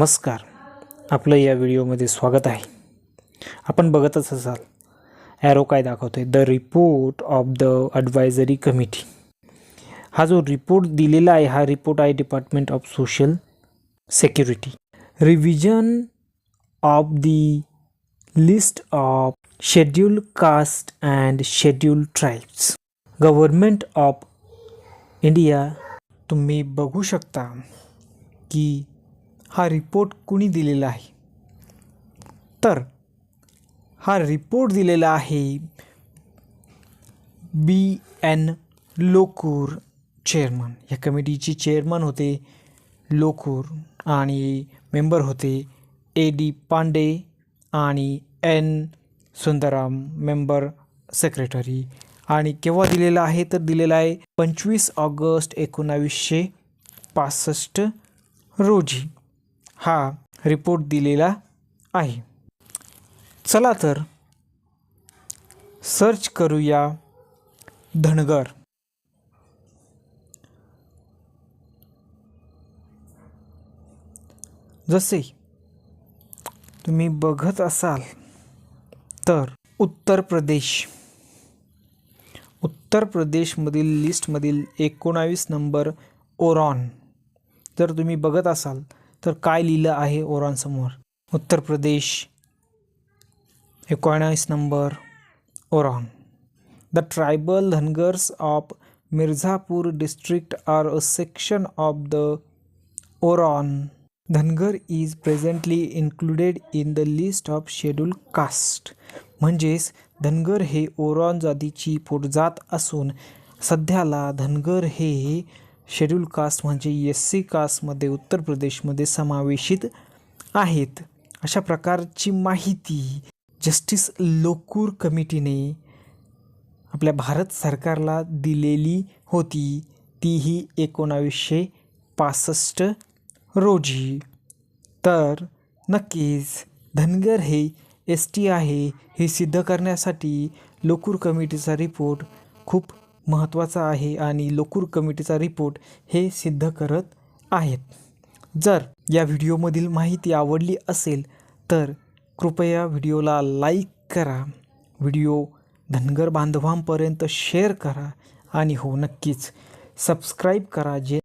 नमस्कार. आपलं या व्हिडिओमध्ये स्वागत आहे. आपण बघतच असाल ॲरो काय दाखवतो आहे the report of the advisory committee हा जो रिपोर्ट दिलेला आहे हा रिपोर्ट आहे department of social security revision of the list of schedule caste and schedule tribes government of India तुम्ही बघू शकता की हा रिपोर्ट कुणी दिलेला आहे? तर हा रिपोर्ट दिलेला आहे बी एन लोकूर चेअरमन. या कमिटीचे चेअरमन होते लोकूर आणि मेंबर होते ए डी पांडे आणि एन सुंदराम मेंबर सेक्रेटरी. आणि केव्हा दिलेला आहे? तर दिलेला आहे पंचवीस ऑगस्ट एकोणावीसशे पासष्ट रोजी. हा रिपोर्ट दिलेला आहे. चला तर सर्च करूया धनगर. जसे तुम्ही बघत असाल तर उत्तर प्रदेश. उत्तर प्रदेशमधील लिस्टमधील एकोणावीस नंबर ओरॉन. जर तुम्ही बघत असाल तर काय लिहिलं आहे ओरांसमोर? उत्तर प्रदेश एकोणीस number Oraon the tribal Dhangars of Mirzapur district are a section of the Oraon Dhangar is presently included in the list of schedule caste म्हणजेच धनगर हे ओरॉन जातीची पोटजात असून सध्याला धनगर हे शेड्यूल कास्ट म्हणजे एस सी कास्टमध्ये उत्तर प्रदेशमध्ये समावेशित आहेत. अशा प्रकारची माहिती जस्टिस लोकूर कमिटीने आपल्या भारत सरकारला दिलेली होती. तीही एकोणावीसशे पासष्ट रोजी. तर नक्कीच धनगर हे एस टी आहे हे सिद्ध करण्यासाठी लोकूर कमिटीचा रिपोर्ट खूप महत्त्वाचा आहे आणि लोकूर कमिटीचा रिपोर्ट हे सिद्ध करत आहेत. जर या व्हिडिओमधील माहिती आवडली असेल तर कृपया व्हिडिओला लाईक करा. व्हिडिओ धनगर बांधवांपर्यंत शेअर करा आणि हो नक्कीच सबस्क्राईब करा जे